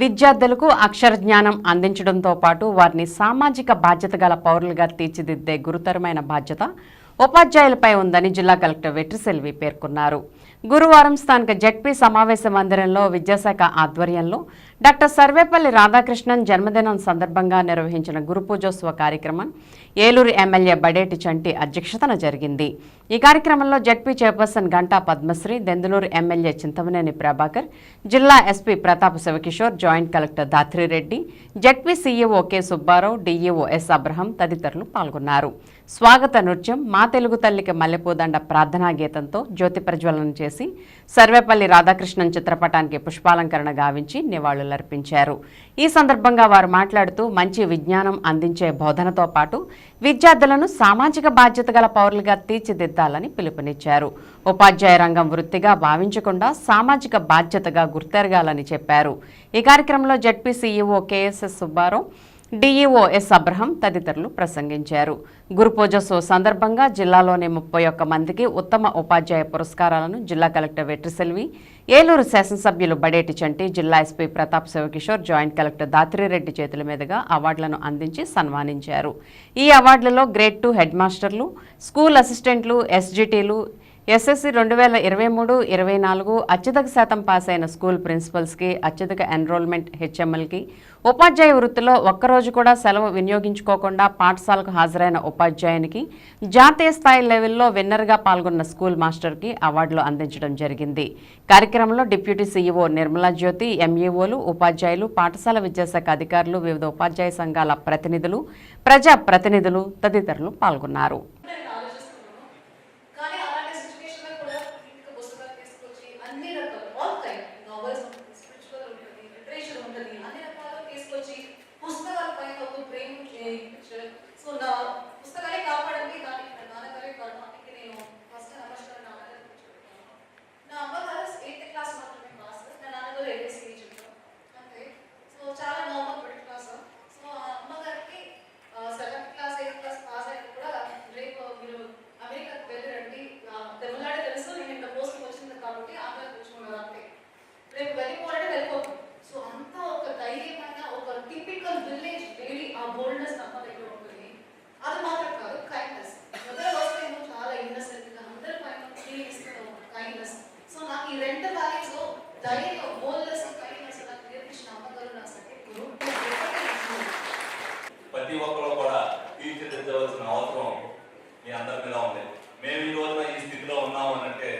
విద్యార్థులకు అక్షర జ్ఞానం అందించడంతో పాటు వారిని సామాజిక బాధ్యత గల పౌరులుగా తీర్చిదిద్దే గురుతరమైన బాధ్యత ఉపాధ్యాయులపై ఉందని జిల్లా కలెక్టర్ వెట్రిసెల్వి పేర్కొన్నారు. గురువారం స్థానిక జడ్పీ సమావేశ మందిరంలో విద్యాశాఖ ఆధ్వర్యంలో డాక్టర్ సర్వేపల్లి రాధాకృష్ణన్ జన్మదినం సందర్భంగా నిర్వహించిన గురు పూజోత్సవ కార్యక్రమం ఏలూరు ఎమ్మెల్యే బడేటి చంటి అధ్యక్షతన జరిగింది. ఈ కార్యక్రమంలో ZP chairperson Ganta Padmasri Denduluru MLA Chintamaneni Prabhakar జిల్లా SP Pratap Sivakishore joint collector Dhatri Reddy ZP CEO K Subbarao DEO S Abraham తదితరులు పాల్గొన్నారు. స్వాగత నృత్యం మా తెలుగు తల్లికి మల్లెపూదండ ప్రార్థనా గీతంతో జ్యోతి ప్రజ్వలన చేసి సర్వేపల్లి రాధాకృష్ణన్ చిత్రపటానికి పుష్పాలంకరణ గావించి నివాళులర్పించారు. ఈ సందర్భంగా వారు మాట్లాడుతూ మంచి విజ్ఞానం అందించే బోధనతో పాటు విద్యార్థులను సామాజిక బాధ్యత గల పౌరులుగా తీర్చిదిద్దాలని పిలుపునిచ్చారు. ఉపాధ్యాయ రంగం వృత్తిగా భావించకుండా సామాజిక బాధ్యతగా గుర్తెరగాలని చెప్పారు. ఈ కార్యక్రమంలో ZP CEO KSS Subbarao DEO S Abraham తదితరులు ప్రసంగించారు. గురుపూజోత్సవ సందర్భంగా జిల్లాలోని ముప్పై ఒక్క మందికి ఉత్తమ ఉపాధ్యాయ పురస్కారాలను జిల్లా కలెక్టర్ వెట్రిసెల్వి ఏలూరు శాసనసభ్యులు బడేటి చంటి జిల్లా SP Pratap Sivakishore joint collector Dhatri Reddy చేతుల మీదుగా అవార్డులను అందించి సన్మానించారు. ఈ అవార్డులలో గ్రేడ్ టూ హెడ్ మాస్టర్లు స్కూల్ అసిస్టెంట్లు ఎస్జిటీలు ఎస్ఎస్సి రెండు వేల ఇరవై మూడు ఇరవై నాలుగు అత్యధిక శాతం పాస్ అయిన స్కూల్ ప్రిన్సిపల్స్కి అత్యధిక ఎన్రోల్మెంట్ హెచ్ఎంఎల్కి ఉపాధ్యాయ వృత్తిలో ఒక్కరోజు కూడా సెలవు వినియోగించుకోకుండా పాఠశాలకు హాజరైన ఉపాధ్యాయునికి జాతీయ స్థాయి లెవెల్లో విన్నర్గా పాల్గొన్న స్కూల్ మాస్టర్కి అవార్డులు అందించడం జరిగింది. కార్యక్రమంలో డిప్యూటీ సీఈఓ నిర్మలా జ్యోతి ఎంఈఓలు ఉపాధ్యాయులు పాఠశాల విద్యాశాఖ అధికారులు వివిధ ఉపాధ్యాయ సంఘాల ప్రతినిధులు ప్రజా ప్రతినిధులు తదితరులు పాల్గొన్నారు. ప్రతి ఒక్కరు కూడా తీర్చిదిద్దవలసిన అవసరం మీ అందరి మీద ఉంది. మేము ఈ రోజున ఈ స్థితిలో ఉన్నాము అంటే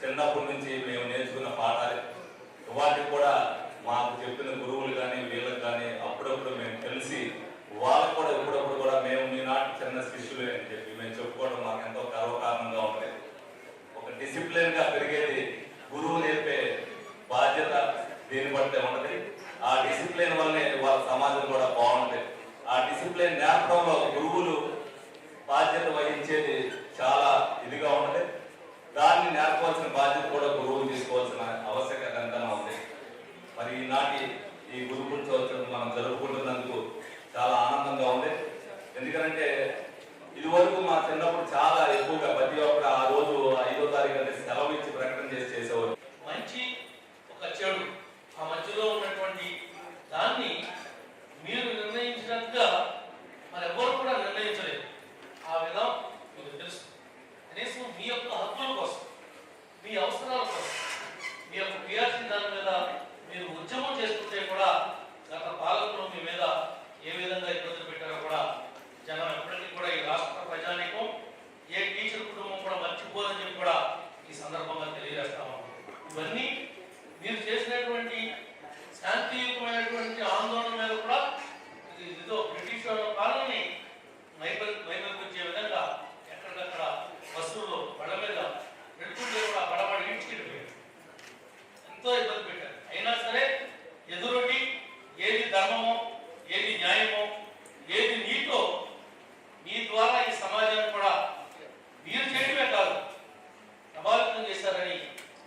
చిన్నప్పటి నుంచి మేము నేర్చుకున్న పాఠాలు. వాటికి కూడా మాకు చెప్పిన గురువులు కానీ వీళ్ళకి కానీ అప్పుడప్పుడు మేము తెలిసి వాళ్ళకు కూడా ఎప్పుడప్పుడు కూడా మేము మీ నాటి చిన్న శిష్యులే అని చెప్పి మేము చెప్పుకోవడం మాకు ఎంతో గర్వకారణంగా ఉంది ఒక డిసిప్లిన్గా పెరిగేది గురువు నేర్పే బాధ్యత దీన్ని బట్టే ఉన్నది ఆ డిసిప్లిన్ వల్ల వాళ్ళ సమాజం కూడా బాగుంటుంది ఆ నేపథ్యంలో గురువులు బాధ్యత వహించేది చాలా ఇదిగా ఉంటది దాన్ని నేర్పవలసిన బాధ్యత కూడా గురువులు తీసుకోవాల్సిన ఆవశ్యకత ఎంతైనా ఉంది మరి ఈనాటి ఈ గురు పూజోత్సవం మనం జరుపుకుంటున్నందుకు చాలా ఆనందంగా ఉంది ఎందుకంటే ఇదివరకు మా చిన్నప్పుడు చాలా ఎక్కువగా ప్రతి ఒక్క ఆ రోజు ఐదో తారీఖు అంటే సెలవు ఇచ్చి ప్రకటన చేసి చేసేవారు మంచి ఒక చెడు ఆ మధ్యలో ఉన్నటువంటి దాన్ని మీరు నిర్ణయించినట్టుగా మరి ఎవరు కూడా నిర్ణయించలేదు ఆ విధం మీకు తెలుసు కనీసం మీ యొక్క హక్కుల కోసం మీ అవసరాల కోసం మీ యొక్క క్రియాశీల దాని మీద మీరు ఉద్యమం చేస్తుంటే కూడా గత పాలకులు మీ మీద ఏ విధంగా ఇబ్బందులు పెట్టారో కూడా జనం ఎప్పటికీ కూడా ఈ రాష్ట్ర ప్రజానీకం ఏ టీచర్ కుటుంబం కూడా మర్చిపోదని చెప్పి కూడా ఈ సందర్భంగా తెలియజేస్తాము ఇవన్నీ మీరు చేసినటువంటి శాంతియుతమైనటువంటి ఆందోళన మీద కూడా ఇది ఇదో బ్రిటిష్ వాళ్ళ పాలనని మైబల్ మైబల్కొచ్చే విధంగా ఎక్కడికక్కడ బస్సుల్లో బళ్ళ మీద పెడుతుంటే కూడా బడబడి ఇంటికి ఎంతో ఇబ్బంది పెట్టారు. అయినా సరే ఎదురొడ్డి ఏది ధర్మమో ఏది న్యాయమో ఏది నీతో మీ ద్వారా ఈ సమాజాన్ని కూడా మీరు చేయడమే కాదు ప్రభావితం చేశారని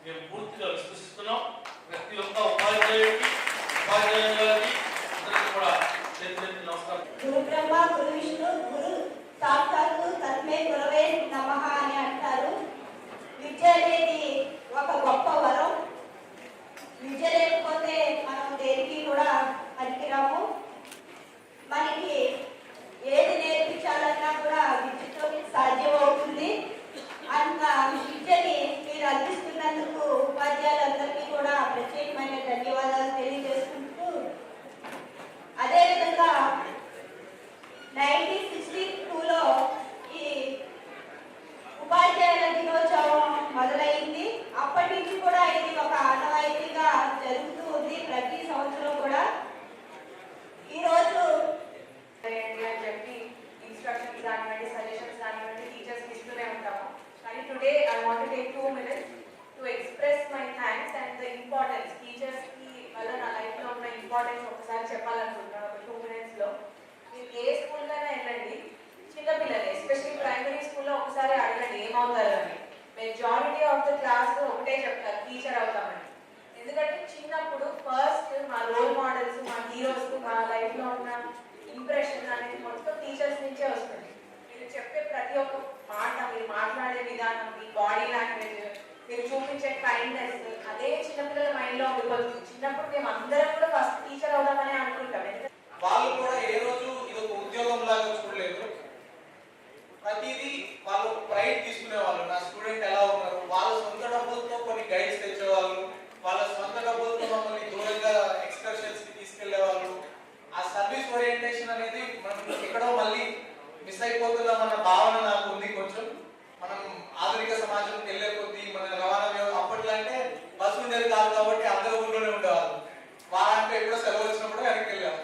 మేము పూర్తిగా విశ్వసిస్తున్నాం. ప్రతి ఒక్క ఉపాధ్యాయుడికి ఉపాధ్యాయుని గారికి అందరికీ కూడా చేతులెత్తి నమస్కారం. గురు బ్రహ్మ గురు విష్ణు గురు సాక్షాత్తు తస్మే గురవే నమః అని అంటారు. విద్య అనేది ఒక చెప్పాలనుకుంటున్నాను మొదలైంది. కూడా ఒక ప్రతి కూడా ఇన్స్ట్రక్షన్స్ కానివ్వండి సజెషన్స్ కానివ్వండి టీచర్స్ ఉంటాము. కానీ today two minutes to express my thanks and the importance టీచర్స్కి నా లైఫ్లో ఉన్న ఇంపార్టెన్స్ ఒకసారి టూ మినిట్స్లో మీరు ఏ స్కూల్లోనే వెళ్ళండి. చిన్నపిల్లలే. మెజారిటీ ఆఫ్ ద క్లాస్ ఒకటే చెప్తారు టీచర్ అవుతామని. ఎందుకంటే చిన్నప్పుడు ఫస్ట్ మా రోల్ మోడల్స్ మా హీరోస్ మా లైఫ్లో ఉన్న ఇంప్రెషన్ అనేది మొత్తం టీచర్స్ నుంచే వస్తుంది మీరు చెప్పే ప్రతి ఒక్క మాట మీరు మాట్లాడే విధానం మీ బాడీ లాంగ్వేజ్ మీరు చూపించే కైండ్నెస్ అదే చిన్నపిల్లల మైండ్లో ఉండిపోతుంది చిన్నప్పుడు మేము అందరం కూడా ఫస్ట్ టీచర్ అవుదామని అనుకుంటాం. వాళ్ళు కూడా ఏ రోజు ఉద్యోగం లాగా ఎక్కడో మళ్ళీ మిస్ అయిపోతున్నామన్న భావన నాకు ఉంది కొంచెం. మనం ఆధునిక సమాజంకి వెళ్ళే కొద్దీ మన రవాణా వ్యవస్థ అప్పట్లో అంటే బస్సు ఉండేది కాదు కాబట్టి అందరూ ఊళ్ళోనే ఉండేవాళ్ళు. వారంటే ఎప్పుడో సెలవు వచ్చినప్పుడు వెనక్కి వెళ్ళారు